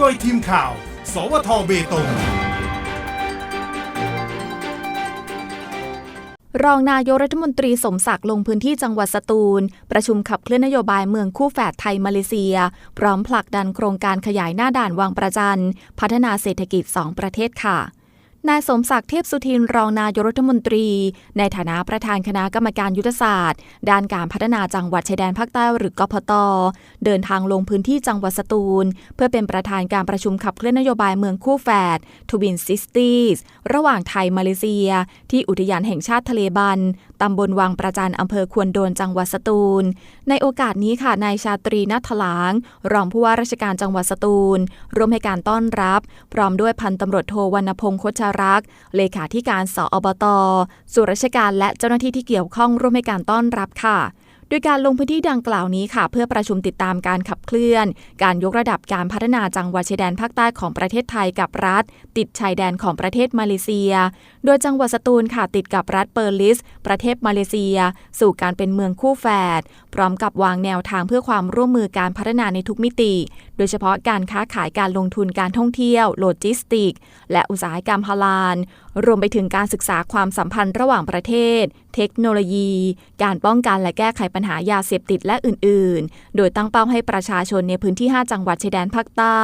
โดยทีมข่าว สวทเบตง รองนายกรัฐมนตรีสมศักดิ์ลงพื้นที่จังหวัดสตูล ประชุมขับเคลื่อนนโยบายเมืองคู่แฝดไทยมาเลเซีย พร้อมผลักดันโครงการขยายหน้าด่านวังประจัน พัฒนาเศรษฐกิจ 2 ประเทศค่ะ นายสมศักดิ์เทพสุทินรองนายกรัฐมนตรี ในฐานะประธานคณะกรรมการยุทธศาสตร์ ด้านการพัฒนาจังหวัดชายแดนภาคใต้หรือกพตเดินทางลงพื้นที่จังหวัดสตูล เพื่อเป็นประธานการประชุมขับเคลื่อนนโยบายเมืองคู่แฝดทวินซิสตีสระหว่างไทยมาเลเซีย ที่อุทยานแห่งชาติทะเลบัน ตำบลวังประจันอำเภอควนโดนจังหวัดสตูล ในโอกาสนี้ค่ะนายชาตรีนัทลาง รองผู้ว่าราชการจังหวัดสตูล ร่วมให้การต้อนรับ พร้อมด้วยพันตำรวจโทวรรณพงศ์โคชรักษ์เลขาธิการสอบตส่วนราชการและเจ้าหน้าที่ที่เกี่ยวข้องร่วมให้การต้อนรับค่ะโดยการลงพื้นที่ดังกล่าวนี้ค่ะ เพื่อประชุมติดตามการขับเคลื่อน การยกระดับการพัฒนาจังหวัดชายแดนภาคใต้ของประเทศไทยกับรัฐ ติดชายแดนของประเทศมาเลเซียโดยจังหวัดสตูลค่ะติดกับรัฐเปอร์ลิส ประเทศมาเลเซีย สู่การเป็นเมืองคู่แฝดพร้อมกับวางแนวทางเพื่อความร่วมมือการพัฒนาในทุกมิติ โดยเฉพาะการค้าขายการลงทุนการท่องเที่ยว โลจิสติก และอุตสาหกรรมพลาน รวมไปถึงการศึกษาความสัมพันธ์ระหว่างประเทศ เทคโนโลยี การป้องกันและแก้ไขปัญหายาเสพติดและอื่น ๆ โดยตั้งเป้าให้ประชาชนในพื้นที่ 5 จังหวัดชายแดนภาคใต้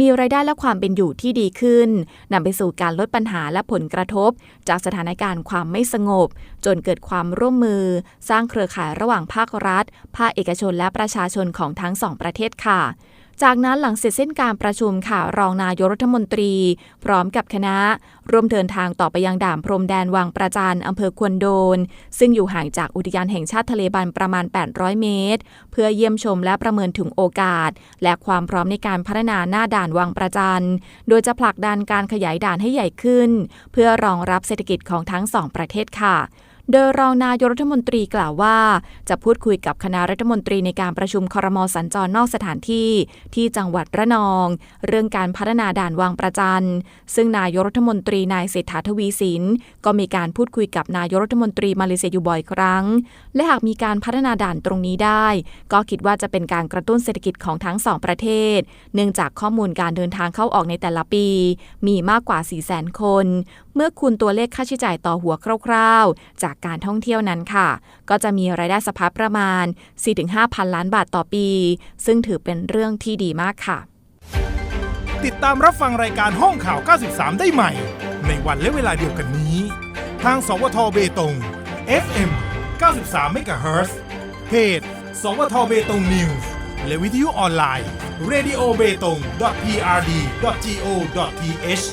มีรายได้และความเป็นอยู่ที่ดีขึ้นนำไปสู่การลดปัญหาและผลกระทบจากสถานการณ์ความไม่สงบ จนเกิดความร่วมมือ สร้างเครือข่ายระหว่างภาครัฐ ภาคเอกชนและประชาชนของทั้งสองประเทศค่ะ จากนั้นหลังเสร็จสิ้นการประชุมค่ะ รองนายกรัฐมนตรี พร้อมกับคณะ ร่วมเดินทางต่อไปยังด่านพรมแดนวังประจันอำเภอควนโดน ซึ่งอยู่ห่างจากอุทยานแห่งชาติทะเลบันประมาณ 800 เมตร เพื่อเยี่ยมชมและประเมินถึงโอกาส และความพร้อมในการพัฒนาหน้าด่านวังประจันโดยจะผลักดันการขยายด่านให้ใหญ่ขึ้น เพื่อรองรับเศรษฐกิจของทั้งสองประเทศค่ะ โดยรองนายกรัฐมนตรีกล่าวว่า จะพูดคุยกับคณะรัฐมนตรีในการประชุมคอรมอสัญจรนอกสถานที่ ที่จังหวัดระนอง เรื่องการพัฒนาด่านวางประจัน ซึ่งนายกรัฐมนตรีนายเศรษฐาทวีสิน ก็มีการพูดคุยกับนายกรัฐมนตรีมาเลเซียอยู่บ่อยครั้ง และหากมีการพัฒนาด่านตรงนี้ได้ ก็คิดว่าจะเป็นการกระตุ้นเศรษฐกิจของทั้งสองประเทศ เนื่องจากข้อมูลการเดินทางเข้าออกในแต่ละปี มีมากกว่า 4 0 0 0 0 0 คน เมื่อคูณตัวเลขค่าใช้จ่ายต่อหัวคร่าว ๆ จากการท่องเที่ยวนั้นค่ะ ก็จะมีรายได้สะพัดประมาณ 4-5พันล้านบาทต่อปี ซึ่งถือเป็นเรื่องที่ดีมากค่ะ ติดตามรับฟังรายการห้องข่าว 93 ได้ใหม่ ในวันและเวลาเดียวกันนี้ ทาง สวทเบตง FM 93 MHz เพจ สวทเบตงนิวส์และวิทยุออนไลน์ radio b e t o n g prd go th